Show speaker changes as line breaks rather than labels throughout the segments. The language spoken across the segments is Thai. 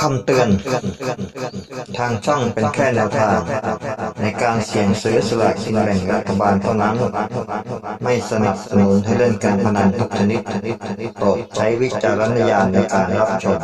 คำเตือน ทางช่องเป็นแค่แนวทาง ในการเสี่ยงซื้อสลากกินแบ่งรัฐบาลเท่านั้น ไม่สนับสนุนให้เล่นการพนันทุกชนิดโปรดใช้วิจารณญาณในการรับชม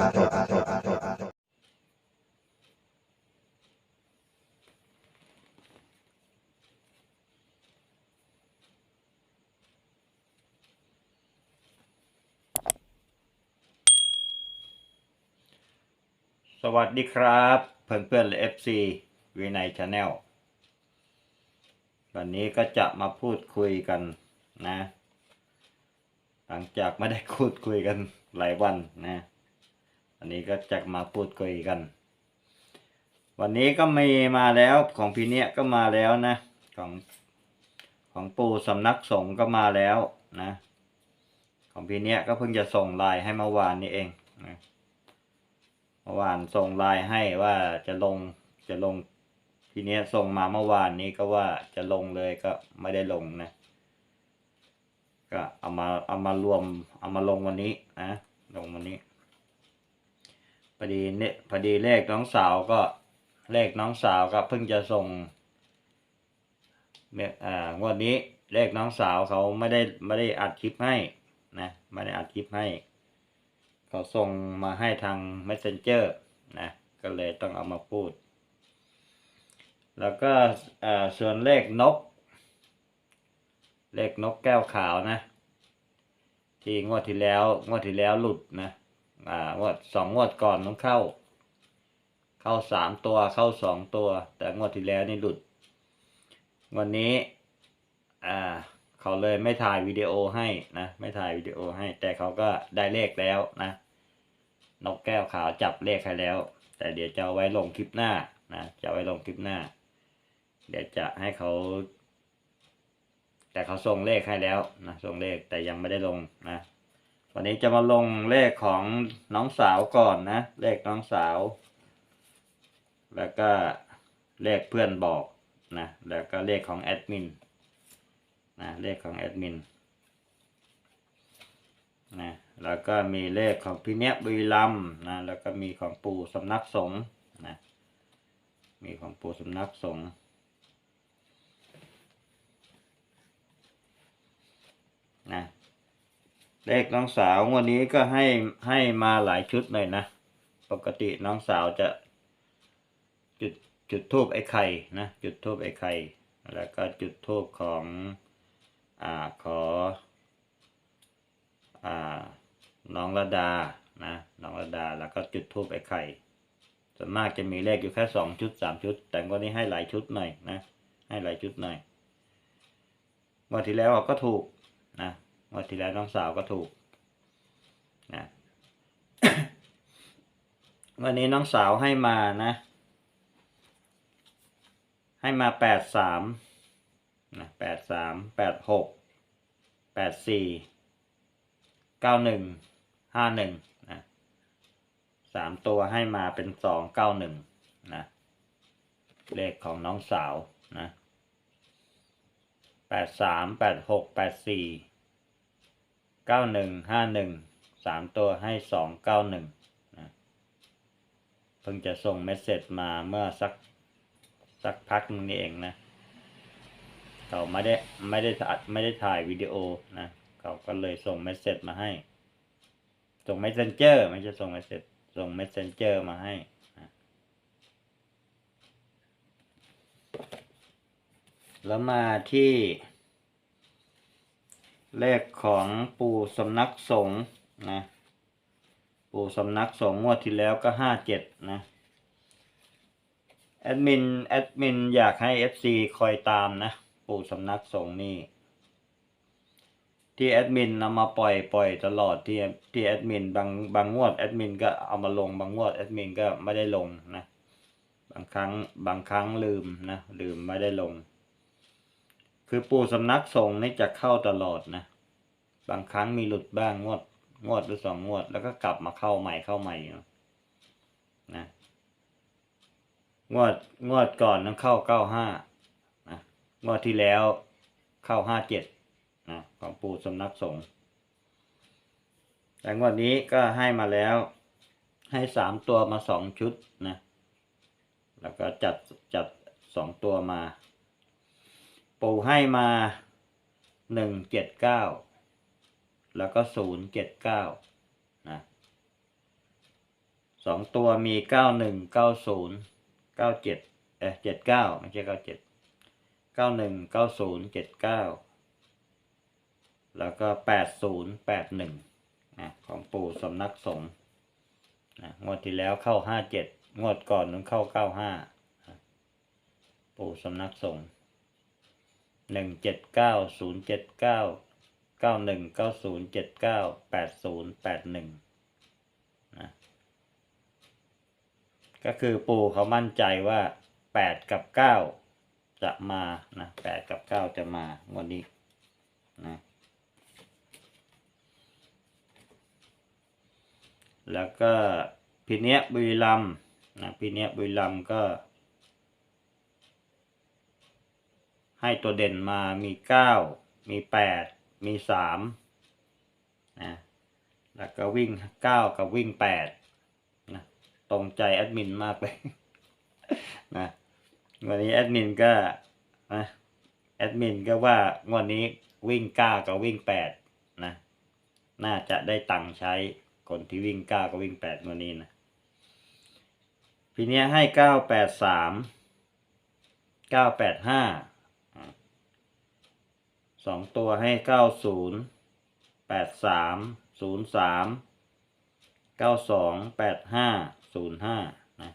สวัสดีครับ เพื่อนเพื่อนเอฟซีวีไนชาแนลวันนี้ก็จะมาพูดคุยกันนะ หลังจากไม่ได้พูดคุยกันหลายวันนะวันนี้ก็จะมาพูดคุยกัน วันนี้ก็มีมาแล้วของพี่เนี้ยก็มาแล้วนะของของปู่สำนักสงฆ์ก็มาแล้วนะ ของพี่เนี้ยก็เพิ่งจะส่งไลน์ให้เมื่อวานนี้เองนะ เมื่อวานส่งไลน์ให้ว่าจะลงจะลงทีเนี้ยส่งมาเมื่อวานนี้ก็ว่าจะลงเลยก็ไม่ได้ลงนะ ก็เอามาเอามารวมเอามาลงวันนี้นะลงวันนี้พอดีเนี่ยพอดีเลขน้องสาวก็เลขน้องสาวก็เพิ่งจะส่งเนี่ยอ่างวดนี้เลขน้องสาวเขาไม่ได้ไม่ได้อัดคลิปให้นะไม่ได้อัดคลิปให้ เขาส่งมาให้ทาง messenger นะก็เลยต้องเอามาพูด แล้วก็ส่วนเลขนก เลขนกแก้วขาวนะ ที่งวดที่แล้วงวดที่แล้วหลุดนะอ่างวดสองงวดก่อนต้องเข้า เข้าสามตัวเข้าสองตัว แต่งวดที่แล้วนี่หลุด วันนี้อ่าเขาเลยไม่ถ่ายวิดีโอให้นะ ไม่ถ่ายวิดีโอให้ แต่เขาก็ได้เลขแล้วนะ นกแก้วขาวจับเลขให้แล้ว แต่เดี๋ยวจะไว้ลงคลิปหน้านะจะไว้ลงคลิปหน้า เดี๋ยวจะให้เขา แต่เขาส่งเลขให้แล้วนะส่งเลขแต่ยังไม่ได้ลงนะวันนี้จะมาลงเลขของน้องสาวก่อนนะ เลขน้องสาว แล้วก็เลขเพื่อนบอกนะแล้วก็เลขของแอดมินนะเลขของแอดมินนะ แล้วก็มีเลขของพี่เนี้ยบุรีรัมนะ แล้วก็มีของปู่สำนักสงฆ์นะ มีของปู่สำนักสงฆ์นะ เลขน้องสาววันนี้ก็ให้ให้มาหลายชุดหน่อยนะ ปกติน้องสาวจะ จุดจุดทูบไอ้ไข่นะ จุดทูบไอ้ไข่ แล้วก็จุดทูบของ อ่าขอ อ่า น้องระดานะน้องระดาแล้วก็จุดทูบไอ้ไข่ส่วนมากจะมีเลขอยู่แค่สองชุดสามชุด แต่วันนี้ให้หลายชุดหน่อยนะให้หลายชุดหน่อยวันที่แล้วก็ถูกนะวันที่แล้วน้องสาวก็ถูกนะวันนี้น้องสาวให้มานะ ให้มาแปดสามนะแปดสามแปดหกแปดสี่เก้าหนึ่ง ห้าหนึ่งนะสามตัวให้มาเป็นสองเก้าหนึ่งนะ เลขของน้องสาวนะแปดสามแปดหกแปดสี่เก้าหนึ่งห้าหนึ่งสามตัวให้สองเก้าหนึ่งนะเพิ่งจะส่งเมสเซจมาเมื่อสักสักพักนึงนี่เองนะ เขาไม่ได้ไม่ได้ถ่ายไม่ได้ถ่ายวิดีโอนะ เขาก็เลยส่งเมสเซจมาให้ ส่ง messenger ไม่ใช่ส่งเมสเซจส่ง messenger มาให้แล้วมาที่ เลขของปู่สำนักสงฆ์นะ ปู่สำนักสงฆ์งวดที่แล้วก็ห้าเจ็ดนะแอดมินแอดมินอยากให้ FC คอยตามนะ ปู่สำนักสงฆ์นี่ ที่แอดมินนำมาปล่อยปล่อยตลอดที่ที่แอดมินบางบางงวดแอดมินก็เอามาลงบางงวดแอดมินก็ไม่ได้ลงนะบางครั้งบางครั้งลืมนะลืมไม่ได้ลง คือปู่สำนักสงฆ์นี่จะเข้าตลอดนะบางครั้งมีหลุดบ้างงวดงวดหรือสองงวด แล้วก็กลับมาเข้าใหม่เข้าใหม่นะนะงวดงวดก่อนนั้นเข้าเก้าห้านะงวดที่แล้วเข้าห้าเจ็ด นะของปู่สำนักสงฆ์แต่งวดนี้ก็ให้มาแล้วให้สามตัวมาสองชุดนะ แล้วก็จัดจัดสองตัวมา ปูให้มาหนึ่งเจ็ดเก้าแล้วก็ศูนย์เจ็ดเก้านะสองตัวมีเก้าหนึ่งเก้าศูนย์เก้าเจ็ดเอ๊ะเจ็ดเก้าไม่ใช่เก้าเจ็ดเก้าหนึ่งเก้าศูนย์เจ็ดเก้า แล้วก็แปดศูนย์แปดหนึ่งนะของปู่สำนักสงฆ์นะงวดที่แล้วเข้าห้าเจ็ดงวดก่อนนั้นเข้าเก้าห้าปู่สำนักสงฆ์หนึ่งเจ็ดเก้าศูนย์เจ็ดเก้าเก้าหนึ่งเก้าศูนย์เจ็ดเก้าแปดศูนย์แปดหนึ่งนะก็คือปู่เขามั่นใจว่าแปดกับเก้าจะมานะแปดกับเก้าจะมางวดนี้นะ แล้วก็พิเนียบุรีรัมนะพิเนียบุรีรัมก็ ให้ตัวเด่นมามีเก้ามีแปดมีสามนะแล้วก็วิ่งเก้ากับวิ่งแปดนะตรงใจแอดมินมากเลยนะวันนี้แอดมินก็นะแอดมินก็ว่างวันนี้วิ่งเก้ากับวิ่งแปดนะ น่าจะได้ตังค์ใช้ คนที่วิ่งเก้าก็วิ่งแปดวันนี้นะทีเนี้ยให้เก้าแปดสามเก้าแปดห้าสองตัวให้เก้าศูนย์แปดสามศูนย์สามเก้าสองแปดห้าศูนย์ห้านะ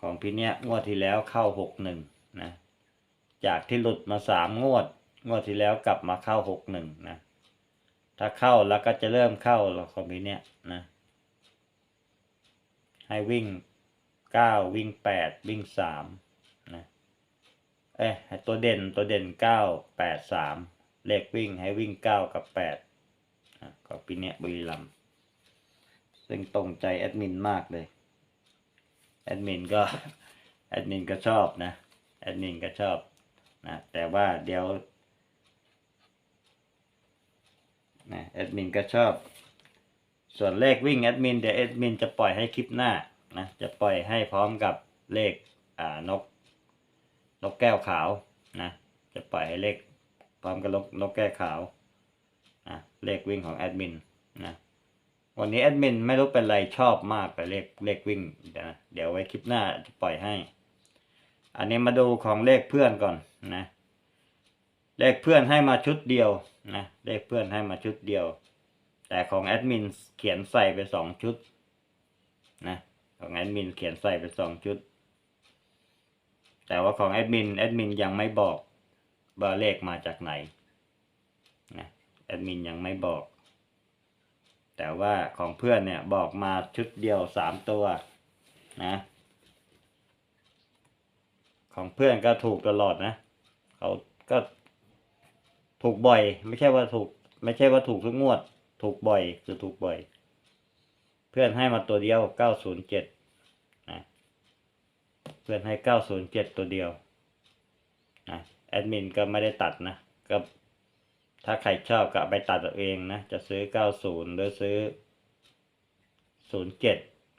ของพี่เนี้ยงวดที่แล้วเข้าหกหนึ่งนะจากที่หลุดมาสามงวด งวดที่แล้วกลับมาเข้าหกหนึ่งนะ ถ้าเข้าแล้วก็จะเริ่มเข้าแล้วคอมพิวเนี้ยนะ ให้วิ่งเก้าวิ่งแปดวิ่งสามนะ เอ้ยให้ตัวเด่นตัวเด่นเก้าแปดสามเลขวิ่งให้วิ่งเก้ากับแปดนะก็ปีเนี้ยบุรีรัมซึ่งตรงใจแอดมินมากเลย แอดมินก็แอดมินก็ชอบนะ แอดมินก็ชอบนะ แต่ว่าเดี๋ยว นะแอดมินก็ชอบ ส่วนเลขวิ่งแอดมินเดี๋ยวแอดมินจะปล่อยให้คลิปหน้านะจะปล่อยให้พร้อมกับเลขอ่านก นกแก้วขาวนะจะปล่อยให้เลขพร้อมกับนกนกแก้วขาวนะเลขวิ่งของแอดมินนะวันนี้แอดมินไม่รู้เป็นไรชอบมากเลยเลขเลขวิ่งเดี๋ยวนะเดี๋ยวไว้คลิปหน้าจะปล่อยให้ อันนี้มาดูของเลขเพื่อนก่อนนะ เลขเพื่อนให้มาชุดเดียวนะเลขเพื่อนให้มาชุดเดียว แต่ของแอดมินเขียนใส่ไปสองชุดนะของแอดมินเขียนใส่ไปสองชุด แต่ว่าของแอดมินแอดมินยังไม่บอกว่าเลขมาจากไหนนะแอดมินยังไม่บอก แต่ว่าของเพื่อนเนี่ยบอกมาชุดเดียวสามตัวนะของเพื่อนก็ถูกตลอดนะ เขาก็ ถูกบ่อย ไม่ใช่ว่าถูก ไม่ใช่ว่าถูกทุกงวด ถูกบ่อยคือถูกบ่อย เพื่อนให้มาตัวเดียวเก้าศูนย์เจ็ดนะเพื่อนให้เก้าศูนย์เจ็ดตัวเดียวนะแอดมินก็ไม่ได้ตัดนะก็ถ้าใครชอบก็ไปตัดเอาเองนะ จะซื้อเก้าศูนย์หรือซื้อศูนย์เจ็ด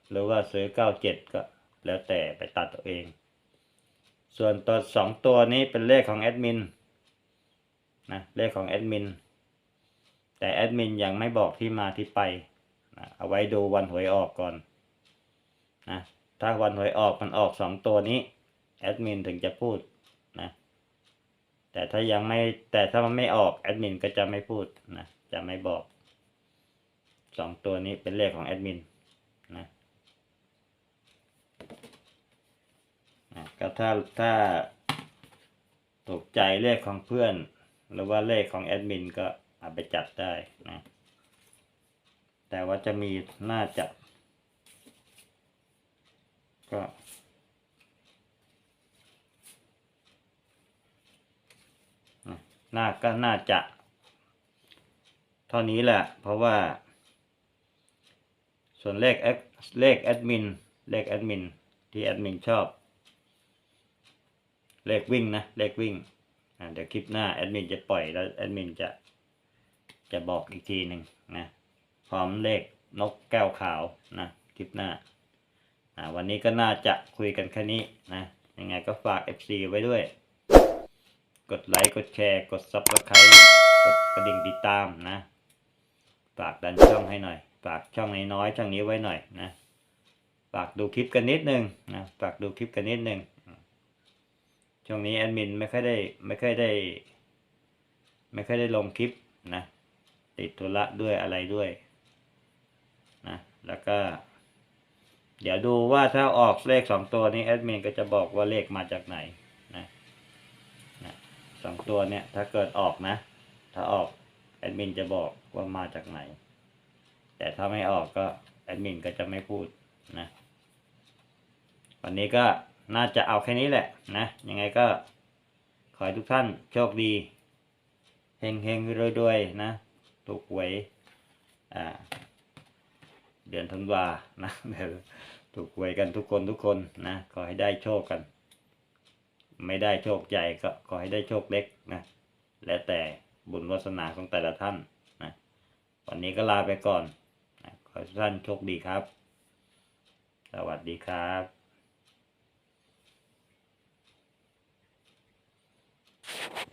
หรือว่าซื้อเก้าเจ็ดก็แล้วแต่ไปตัดเอาเอง ส่วนตัวสองตัวนี้เป็นเลขของแอดมิน นะเลขของแอดมินแต่แอดมินยังไม่บอกที่มาที่ไปนะเอาไว้ดูวันหวยออกก่อนนะถ้าวันหวยออกมันออกสองตัวนี้แอดมินถึงจะพูดนะแต่ถ้ายังไม่แต่ถ้ามันไม่ออกแอดมินก็จะไม่พูดนะจะไม่บอกสองตัวนี้เป็นเลขของแอดมินนะนะก็ถ้าถ้าถูกใจเลขของเพื่อน หรือว่าเลขของแอดมินก็อาไปจัดได้นะ แต่ว่าจะมีน่าจะก็นะน่าก็น่าจะ เท่านี้แหละ เพราะว่า ส่วนเลขเลขแอดมิน เลขแอดมินที่แอดมินชอบ เลขวิ่งนะ เลขวิ่ง เดี๋ยวคลิปหน้าแอดมินจะปล่อยแล้วแอดมินจะจะบอกอีกทีหนึ่งนะพร้อมเลขนกแก้วขาวนะคลิปหน้าวันนี้ก็น่าจะคุยกันแค่นี้นะยังไงก็ฝาก FC ไว้ด้วย กดไลค์กดแชร์กด Subscribe กดกระดิ่งติดตามนะ ฝากดันช่องให้หน่อย ฝากช่องน้อยๆช่องนี้ไว้หน่อยนะ ฝากดูคลิปกันนิดนึงนะฝากดูคลิปกันนิดนึง ช่วงนี้แอดมินไม่ค่อยได้ไม่ค่อยได้ ไม่ค่อยได้ลงคลิปนะ ติดธุระด้วยอะไรด้วยนะแล้วก็ เดี๋ยวดูว่าถ้าออกเลขสองตัวนี้แอดมินก็จะบอกว่าเลขมาจากไหนนะนะสองตัวเนี่ยถ้าเกิดออกนะ ถ้าออกแอดมินจะบอกว่ามาจากไหน แต่ถ้าไม่ออกก็แอดมินก็จะไม่พูดนะ วันนี้ก็ น่าจะเอาแค่นี้แหละนะ ยังไงก็ขอให้ทุกท่านโชคดี เฮงเฮงรวยรวยๆนะถูกหวยอ่าเดือนธันวานะเดี๋ยวถูกหวยกันทุกคนทุกคนนะ ขอให้ได้โชคกัน ไม่ได้โชคใหญ่ก็ขอให้ได้โชคเล็กนะ แล้วแต่บุญวาสนาของแต่ละท่านนะ วันนี้ก็ลาไปก่อนนะขอให้ทุกท่านโชคดีครับ สวัสดีครับ Thank you.